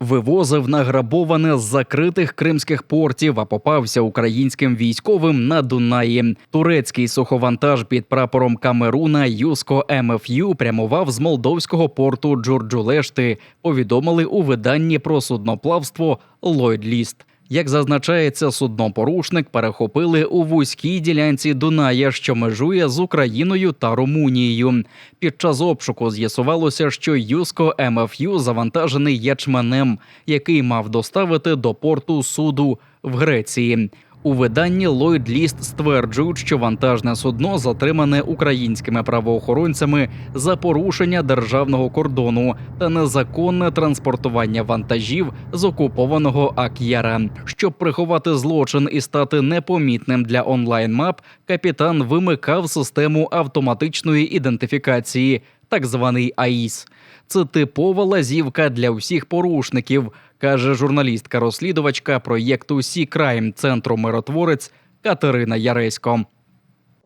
Вивозив награбоване з закритих кримських портів, а попався українським військовим на Дунаї. Турецький суховантаж під прапором Камеруна Юско МФЮ прямував з молдовського порту Джурджулешти. Повідомили у виданні про судноплавство Лойдліст. Як зазначається, суднопорушник перехопили у вузькій ділянці Дуная, що межує з Україною та Румунією. Під час обшуку з'ясувалося, що Юско МФЮ завантажений ячменем, який мав доставити до порту суду в Греції. У виданні Lloyd List стверджують, що вантажне судно затримане українськими правоохоронцями за порушення державного кордону та незаконне транспортування вантажів з окупованого Ак'яра. Щоб приховати злочин і стати непомітним для онлайн-мап, капітан вимикав систему автоматичної ідентифікації, так званий АІС. Це типова лазівка для всіх порушників, каже журналістка-розслідувачка проєкту Сі Крайм центру Миротворець Катерина Яресько.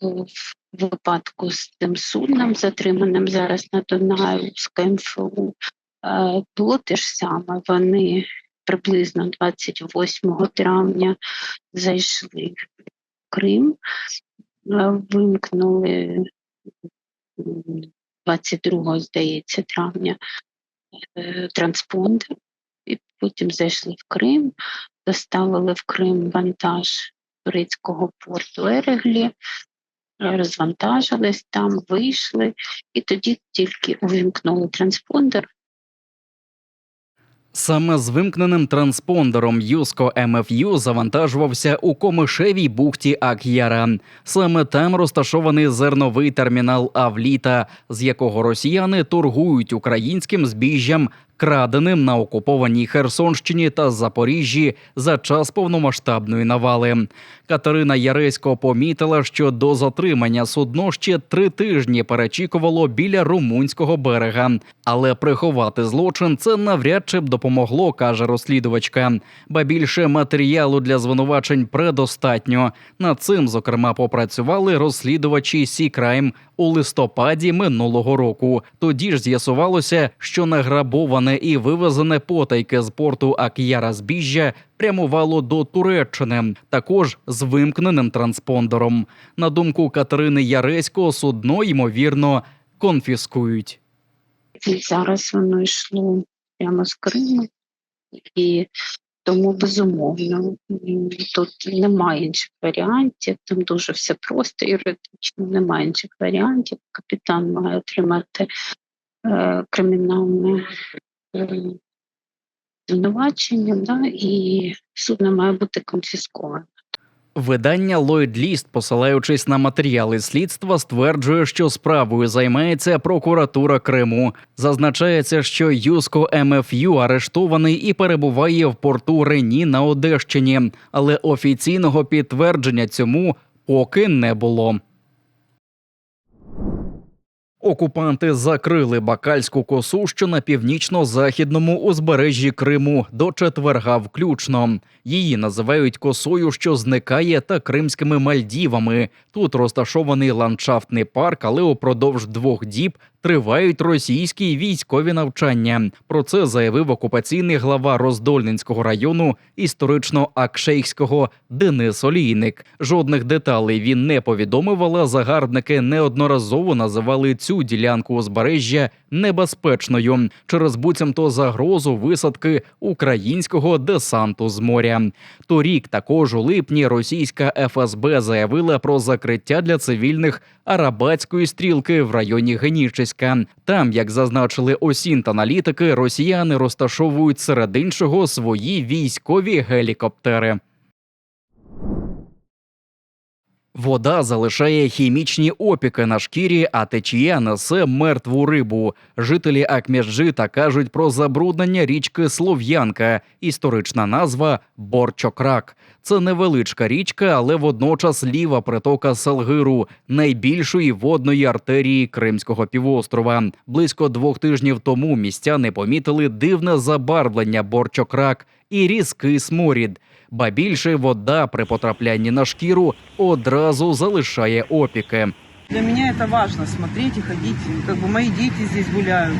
в випадку з цим судном, затриманим зараз на Дунаю з КМФУ, е, було те ж саме. Вони приблизно 28 травня зайшли в Крим, е, вимкнули 22, здається, травня е, транспондер, і потім зайшли в Крим, доставили в Крим вантаж турецького порту Ереглі, розвантажились там, вийшли, і тоді тільки увімкнули транспондер. Саме з вимкненим транспондером Юско МФЮ завантажувався у Комишевій бухті Ак'яра. Саме там розташований зерновий термінал Авліта, з якого росіяни торгують українським збіжжям, краденим на окупованій Херсонщині та Запоріжжі за час повномасштабної навали. Катерина Яресько помітила, що до затримання судно ще три тижні перечікувало біля румунського берега, але приховати злочин це навряд чи б допомогло, каже розслідувачка. Ба більше матеріалу для звинувачень предостатньо. Над цим, зокрема, попрацювали розслідувачі Сі Крайм у листопаді минулого року. Тоді ж з'ясувалося, що награбоване і вивезене потайки з порту Ак'яра збіжжя прямувало до Туреччини, також з вимкненим транспондером. На думку Катерини Яресько, судно ймовірно конфіскують. Зараз воно йшло прямо з Криму. І тому, безумовно, тут немає інших варіантів, там дуже все просто юридично, немає інших варіантів. Капітан має отримати е, кримінальне е, звинувачення, да, і судно має бути конфісковане. Видання Lloyd List, посилаючись на матеріали слідства, стверджує, що справою займається прокуратура Криму. Зазначається, що Юско МФЮ арештований і перебуває в порту Рені на Одещині, але офіційного підтвердження цьому поки не було. Окупанти закрили Бакальську косу, що на північно-західному узбережжі Криму до четверга включно. Її називають косою, що зникає, та кримськими Мальдівами. Тут розташований ландшафтний парк, але упродовж двох діб тривають російські військові навчання. Про це заявив окупаційний глава Роздольненського району історично-акшейського Денис Олійник. Жодних деталей він не повідомив, але загарбники неодноразово називали цю ділянку узбережжя небезпечною через буцімто загрозу висадки українського десанту з моря. Торік, також у липні, російська ФСБ заявила про закриття для цивільних арабатської стрілки в районі Генічеська. Там, як зазначили осінт-аналітики, росіяни розташовують серед іншого свої військові гелікоптери. Вода залишає хімічні опіки на шкірі, а течія несе мертву рибу. Жителі Акміжджита кажуть про забруднення річки Слов'янка, історична назва Борчокрак. Це невеличка річка, але водночас ліва притока Салгиру, найбільшої водної артерії Кримського півострова. Близько двох тижнів тому містяни помітили дивне забарвлення Борчокрак і різкий сморід. Ба більше вода при потраплянні на шкіру одразу залишає опіки. Для меня это важно смотреть и ходить. Как бы мои дети здесь гуляют.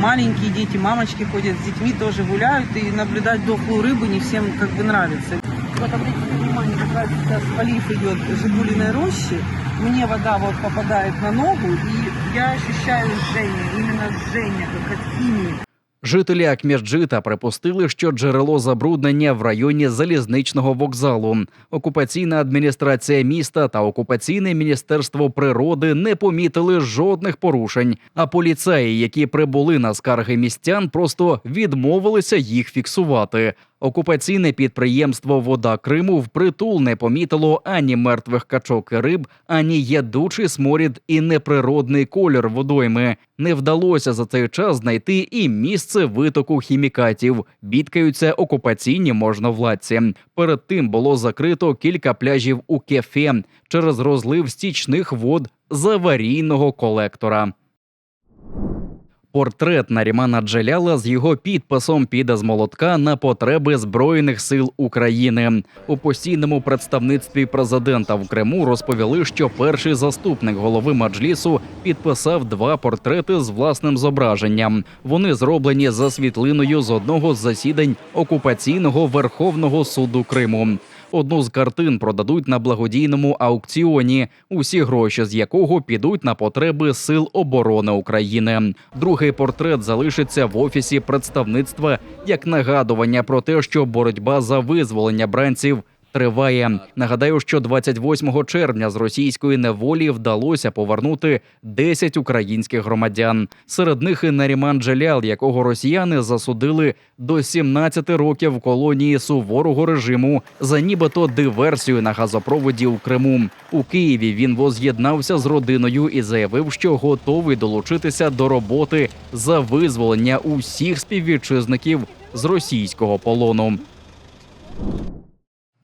Маленькие дети, мамочки ходят с детьми, тоже гуляют. И наблюдать дохлую рыбу не всем как бы нравится. Вот обратите внимание, как раз сейчас полив идет Жигулиной рощи. Мне вода вот попадает на ногу, и я ощущаю жжение, именно жжение, как от химии. Жителі Акмірджита припустили, що джерело забруднення в районі залізничного вокзалу. Окупаційна адміністрація міста та окупаційне міністерство природи не помітили жодних порушень. А поліцеї, які прибули на скарги містян, просто відмовилися їх фіксувати. Окупаційне підприємство Вода Криму впритул не помітило ані мертвих качок і риб, ані ядучий сморід і неприродний колір водойми. Не вдалося за цей час знайти і місце витоку хімікатів. Бідкаються окупаційні можновладці. Перед тим було закрито кілька пляжів у кефе через розлив стічних вод з аварійного колектора. Портрет Нарімана Джеляла з його підписом піде з молотка на потреби Збройних сил України. У постійному представництві президента в Криму розповіли, що перший заступник голови Маджлісу підписав два портрети з власним зображенням. Вони зроблені за світлиною з одного з засідань окупаційного Верховного суду Криму. Одну з картин продадуть на благодійному аукціоні, усі гроші з якого підуть на потреби Сил оборони України. Другий портрет залишиться в офісі представництва як нагадування про те, що боротьба за визволення бранців. Триває. Нагадаю, що 28 червня з російської неволі вдалося повернути 10 українських громадян. Серед них і Наріман Джелял, якого росіяни засудили до 17 років колонії суворого режиму за нібито диверсію на газопроводі у Криму. У Києві він воз'єднався з родиною і заявив, що готовий долучитися до роботи за визволення усіх співвітчизників з російського полону.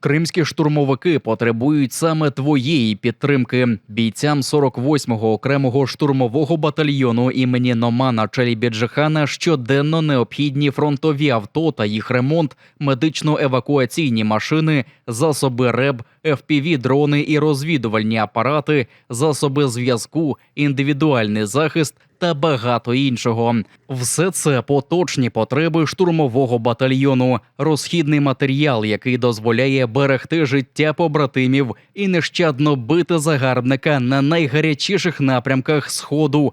Кримські штурмовики потребують саме твоєї підтримки. Бійцям 48-го окремого штурмового батальйону імені Номана Челібіджихана щоденно необхідні фронтові авто та їх ремонт, медично-евакуаційні машини, засоби РЕБ, fpv дрони і розвідувальні апарати, засоби зв'язку, індивідуальний захист та багато іншого. Все це поточні потреби штурмового батальйону, розхідний матеріал, який дозволяє берегти життя побратимів і нещадно бити загарбника на найгарячіших напрямках сходу.